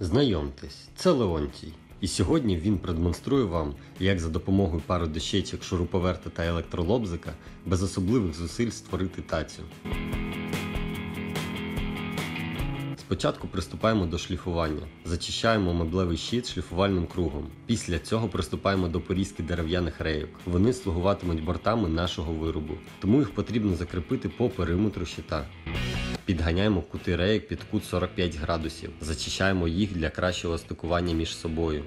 Знайомтесь, це Леонтій. І сьогодні він продемонструє вам, як за допомогою пари дощечок, шуруповерта та електролобзика без особливих зусиль створити тацю. Спочатку приступаємо до шліфування. Зачищаємо меблевий щит шліфувальним кругом. Після цього приступаємо до порізки дерев'яних рейок. Вони слугуватимуть бортами нашого виробу, тому їх потрібно закріпити по периметру щита. Підганяємо кути рейок під кут 45 градусів. Зачищаємо їх для кращого стикування між собою.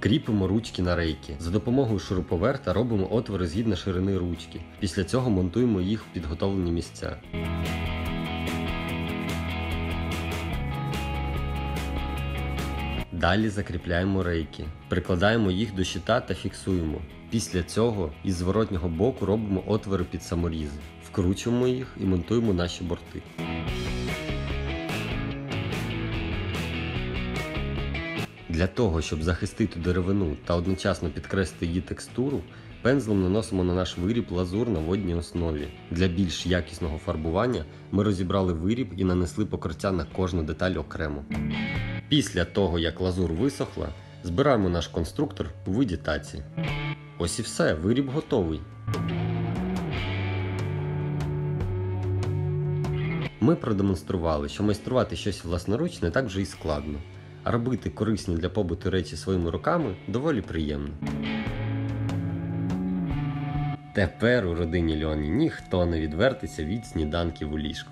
Кріпимо ручки на рейки. За допомогою шуруповерта робимо отвори згідно ширини ручки. Після цього монтуємо їх в підготовлені місця. Далі закріпляємо рейки, прикладаємо їх до щита та фіксуємо. Після цього із зворотнього боку робимо отвори під саморізи, вкручуємо їх і монтуємо наші борти. Для того, щоб захистити деревину та одночасно підкреслити її текстуру, пензлем наносимо на наш виріб лазур на водній основі. Для більш якісного фарбування ми розібрали виріб і нанесли покриття на кожну деталь окремо. Після того, як лазур висохла, збираємо наш конструктор у виді таці. Ось і все, виріб готовий. Ми продемонстрували, що майструвати щось власноруч не так вже і складно, а робити корисні для побуту речі своїми руками доволі приємно. Тепер у родині Льоні ніхто не відвертиться від сніданків у ліжку.